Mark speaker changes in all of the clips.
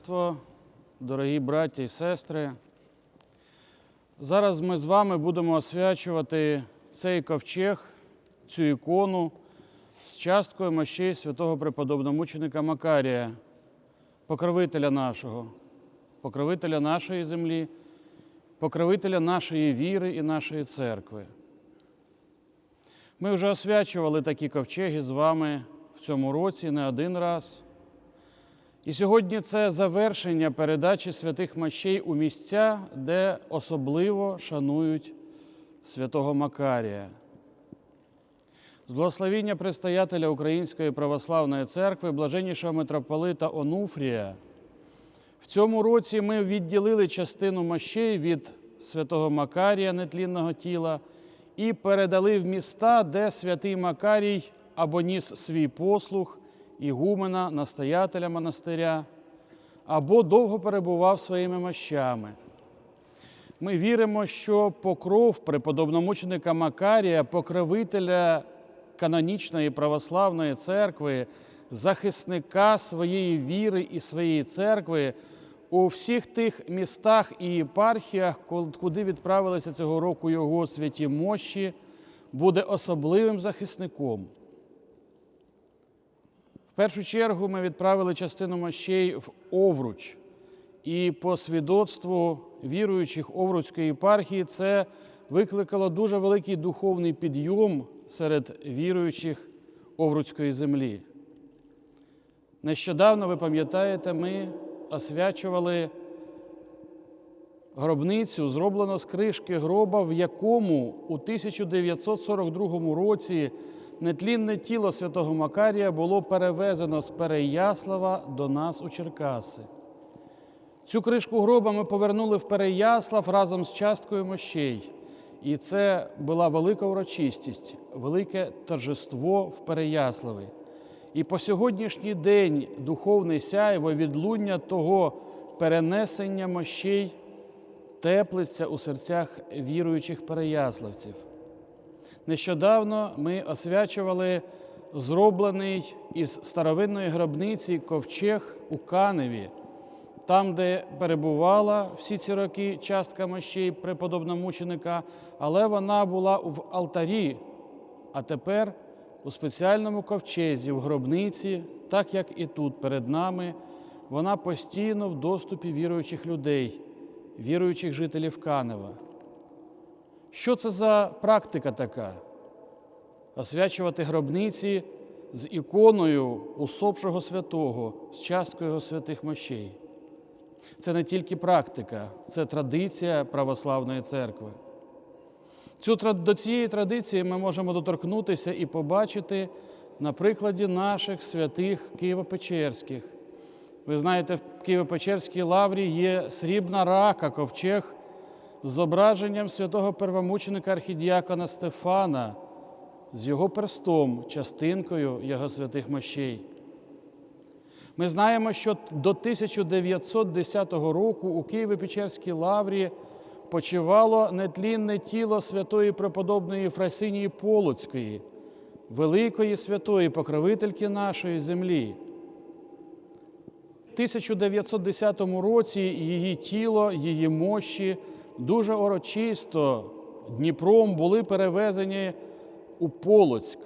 Speaker 1: товариство, дорогі браття і сестри. Зараз ми з вами будемо освячувати цей ковчег, цю ікону з часткою мощей святого преподобномученика Макарія, покровителя нашого, покровителя нашої землі, покровителя нашої віри і нашої церкви. Ми вже освячували такі ковчеги з вами в цьому році не один раз. І сьогодні це завершення передачі святих мощей у місця, де особливо шанують святого Макарія. З благословіння предстоятеля Української православної церкви, блаженнішого митрополита Онуфрія, в цьому році ми відділили частину мощей від святого Макарія нетлінного тіла і передали в міста, де святий Макарій або ніс свій послуг ігумена, настоятеля монастиря, або довго перебував своїми мощами. Ми віримо, що покров преподобномученика Макарія, покровителя канонічної православної церкви, захисника своєї віри і своєї церкви у всіх тих містах і єпархіях, куди відправилися цього року його святі мощі, буде особливим захисником. Першу чергу ми відправили частину мощей в Овруч. І по свідоцтву віруючих Овруцької єпархії це викликало дуже великий духовний підйом серед віруючих Овруцької землі. Нещодавно, ви пам'ятаєте, ми освячували гробницю, зроблену з кришки гроба, в якому у 1942 році нетлінне тіло святого Макарія було перевезено з Переяслава до нас у Черкаси. Цю кришку гроба ми повернули в Переяслав разом з часткою мощей. І це була велика урочистість, велике торжество в Переяславі. І по сьогоднішній день духовне сяйво відлуння того перенесення мощей теплиться у серцях віруючих переяславців. Нещодавно ми освячували зроблений із старовинної гробниці ковчег у Каневі, там, де перебувала всі ці роки частка мощей преподобномученика, але вона була в алтарі, а тепер у спеціальному ковчезі в гробниці, так як і тут перед нами, вона постійно в доступі віруючих людей, віруючих жителів Канева. Що це за практика така? Освячувати гробниці з іконою усопшого святого, з часткою святих мощей. Це не тільки практика, це традиція православної церкви. Цю, до цієї традиції ми можемо доторкнутися і побачити на прикладі наших святих Києво-Печерських. Ви знаєте, в Києво-Печерській лаврі є срібна рака, ковчег зображенням святого первомученика архідіакона Стефана, з його перстом, частинкою його святих мощей. Ми знаємо, що до 1910 року у Києво-Печерській лаврі почивало нетлінне тіло святої преподобної Фрасинії Полоцької, великої святої покровительки нашої землі. В 1910 році її тіло, її мощі дуже урочисто Дніпром були перевезені у Полоцьк,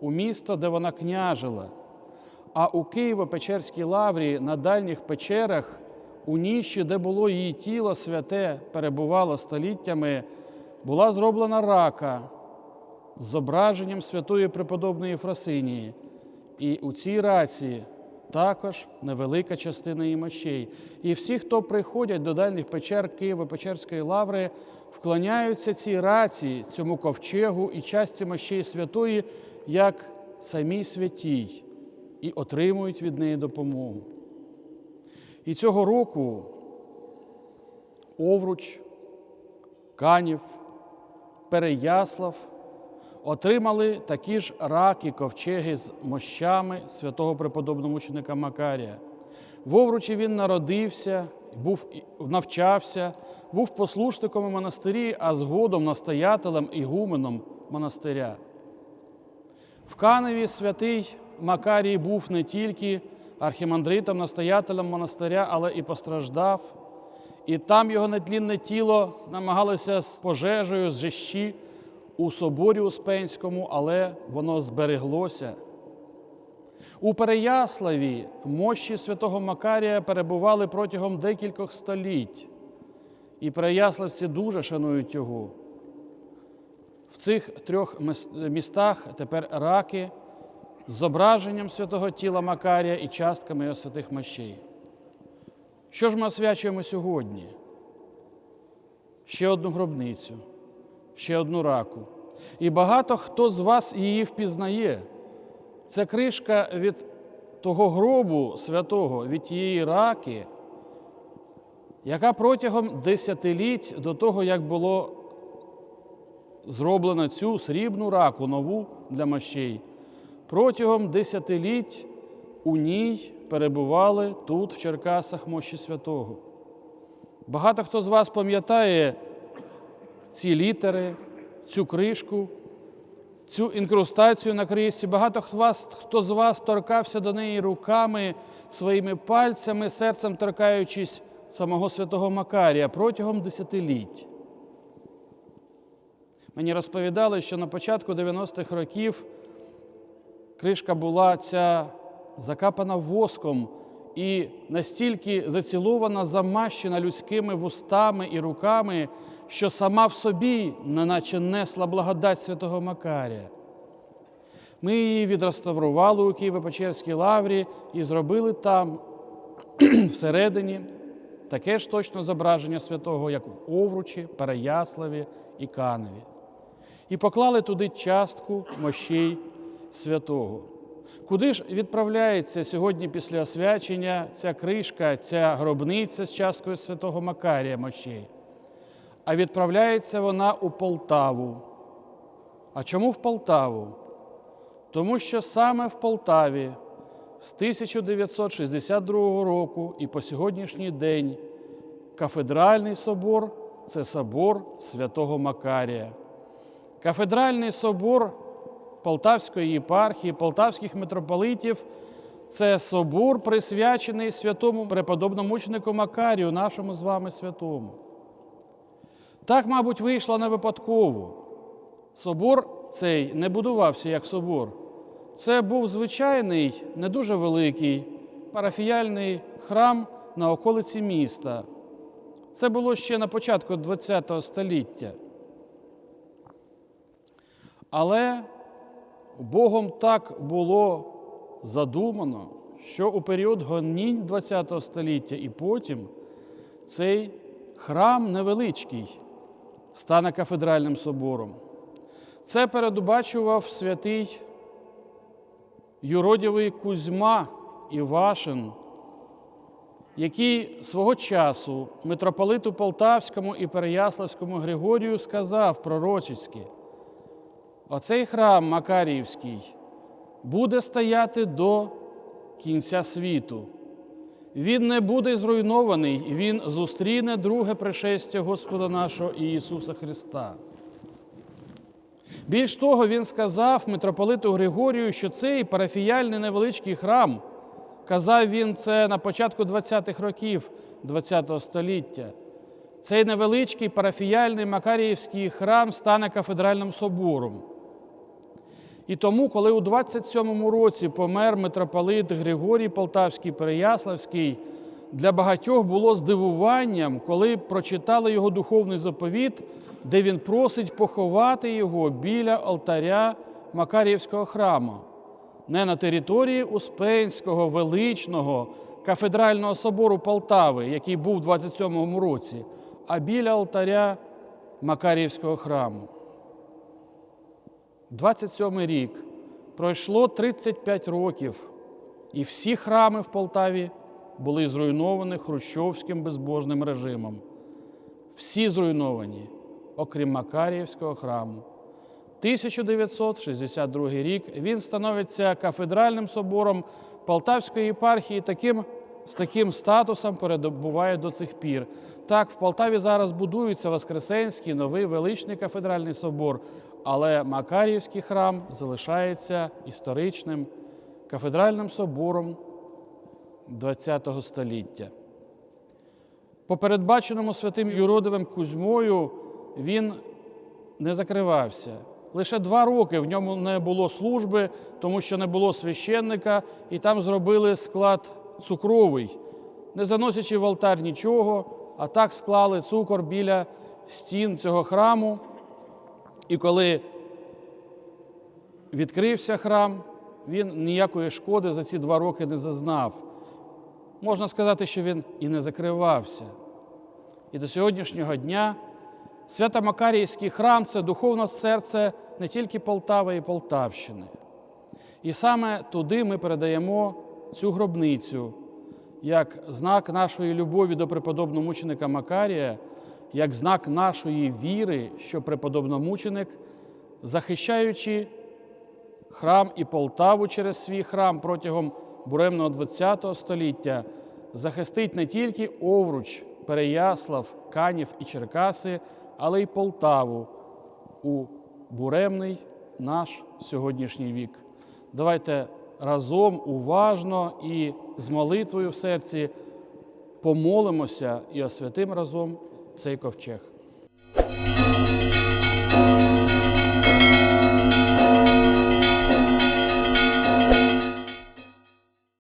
Speaker 1: у місто, де вона княжила. А у Києво-Печерській лаврі на дальніх печерах, у ніші, де було її тіло святе, перебувало століттями, була зроблена рака з зображенням святої преподобної Фросинії. І у цій раці також невелика частина її мощей. І всі, хто приходять до дальніх печер Києво-Печерської лаври, вклоняються цій раці, цьому ковчегу і часті мощей святої, як самій святій і отримують від неї допомогу. І цього року Овруч, Канів, Переяслав отримали такі ж раки ковчеги з мощами святого преподобного преподобномученика Макарія. В Овручі він народився, був, навчався, був послушником у монастирі, а згодом настоятелем і гуменом монастиря. В Каневі святий Макарій був не тільки архімандритом, настоятелем монастиря, але і постраждав. І там його нетлінне тіло намагалося з пожежею зжищі у соборі Успенському, але воно збереглося. У Переяславі мощі святого Макарія перебували протягом декількох століть, і переяславці дуже шанують його. В цих трьох містах тепер раки з зображенням святого тіла Макарія і частками його святих мощей. Що ж ми освячуємо сьогодні? Ще одну гробницю, ще одну раку. І багато хто з вас її впізнає. Це кришка від того гробу святого, від тієї раки, яка протягом десятиліть до того, як було зроблено цю срібну раку, нову для мощей, протягом десятиліть у ній перебували тут, в Черкасах, мощі святого. Багато хто з вас пам'ятає ці літери, цю кришку, цю інкрустацію на кришці. Багато хто, вас, хто з вас торкався до неї руками, своїми пальцями, серцем торкаючись самого святого Макарія протягом десятиліть. Мені розповідали, що на початку 90-х років кришка була ця закапана воском і настільки зацілована, замащена людськими вустами і руками, що сама в собі неначе несла благодать святого Макарія. Ми її відреставрували у Києво-Печерській лаврі і зробили там всередині таке ж точно зображення святого, як в Овручі, Переяславі і Каневі. І поклали туди частку мощей святого. Куди ж відправляється сьогодні після освячення ця кришка, ця гробниця з часткою святого Макарія мощей? А відправляється вона у Полтаву. А чому в Полтаву? Тому що саме в Полтаві з 1962 року і по сьогоднішній день кафедральний собор це собор святого Макарія. Кафедральний собор Полтавської єпархії, полтавських митрополитів це собор, присвячений святому преподобному мученику Макарію, нашому з вами святому. Так, мабуть, вийшло не випадково. Собор цей не будувався як собор. Це був звичайний, не дуже великий парафіяльний храм на околиці міста. Це було ще на початку ХХ століття. Але Богом так було задумано, що у період гонінь ХХ століття і потім цей храм невеличкий стане кафедральним собором. Це передбачував святий юродівий Кузьма Івашин, який свого часу митрополиту Полтавському і Переяславському Григорію сказав пророчицьки, оцей храм Макаріївський буде стояти до кінця світу. Він не буде зруйнований, він зустріне друге пришестя Господа нашого Ісуса Христа. Більш того, він сказав митрополиту Григорію, що цей парафіяльний невеличкий храм, казав він це на початку 20-х років ХХ століття. Цей невеличкий парафіяльний Макаріївський храм стане кафедральним собором. І тому, коли у 27-му році помер митрополит Григорій Полтавський Переяславський, для багатьох було здивуванням, коли прочитали його духовний заповіт, де він просить поховати його біля алтаря Макаріївського храму, не на території Успенського величного кафедрального собору Полтави, який був у 27-му році, а біля алтаря Макаріївського храму. 27 рік пройшло 35 років, і всі храми в Полтаві були зруйновані хрущовським безбожним режимом. Всі зруйновані, окрім Макаріївського храму. 1962 рік він становиться кафедральним собором Полтавської єпархії, таким, з таким статусом перебуває до цих пір. Так, в Полтаві зараз будується Воскресенський новий величний кафедральний собор, але Макаріївський храм залишається історичним кафедральним собором ХХ століття. По передбаченому святим Юродивим Кузьмою він не закривався. Лише два роки в ньому не було служби, тому що не було священника, і там зробили склад цукровий, не заносячи в алтар нічого, а так склали цукор біля стін цього храму. І коли відкрився храм, він ніякої шкоди за ці два роки не зазнав. Можна сказати, що він і не закривався. І до сьогоднішнього дня Свято-Макаріївський храм це духовне серце не тільки Полтави і Полтавщини. І саме туди ми передаємо цю гробницю як знак нашої любові до преподобномученика Макарія, як знак нашої віри, що преподобномученик, захищаючи храм і Полтаву через свій храм протягом буремного ХХ століття, захистить не тільки Овруч, Переяслав, Канів і Черкаси, але й Полтаву у буремний наш сьогоднішній вік. Давайте разом уважно і з молитвою в серці помолимося і освятим разом цей ковчег.